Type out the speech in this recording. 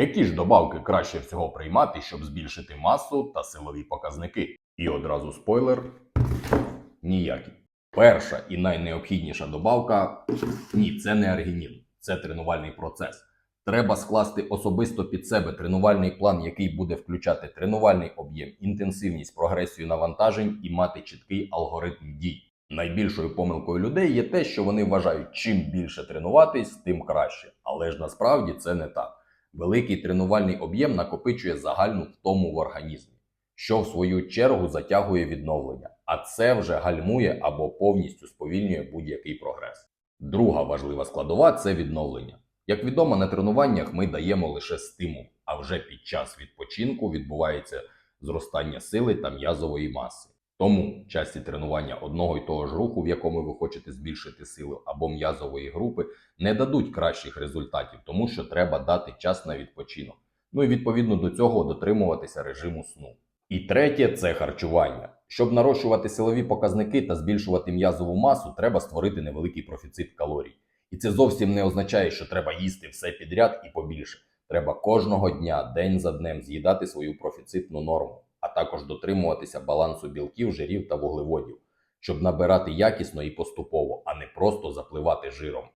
Які ж добавки краще всього приймати, щоб збільшити масу та силові показники? І одразу спойлер ніякі. Перша і найнеобхідніша добавка ні, це не аргінін, це тренувальний процес. Треба скласти особисто під себе тренувальний план, який буде включати тренувальний об'єм, інтенсивність, прогресію навантажень і мати чіткий алгоритм дій. Найбільшою помилкою людей є те, що вони вважають, чим більше тренуватись, тим краще. Але ж насправді це не так. Великий тренувальний об'єм накопичує загальну втому в організмі, що в свою чергу затягує відновлення, а це вже гальмує або повністю сповільнює будь-який прогрес. Друга важлива складова це відновлення. Як відомо, на тренуваннях ми даємо лише стимул, а вже під час відпочинку відбувається зростання сили та м'язової маси. Тому часті тренування одного й того ж руху, в якому ви хочете збільшити силу або м'язової групи, не дадуть кращих результатів, тому що треба дати час на відпочинок. Ну і відповідно до цього дотримуватися режиму сну. І третє це харчування. Щоб нарощувати силові показники та збільшувати м'язову масу, треба створити невеликий профіцит калорій. І це зовсім не означає, що треба їсти все підряд і побільше. Треба кожного дня, день за днем з'їдати свою профіцитну норму, також дотримуватися балансу білків, жирів та вуглеводів, щоб набирати якісно і поступово, а не просто запливати жиром.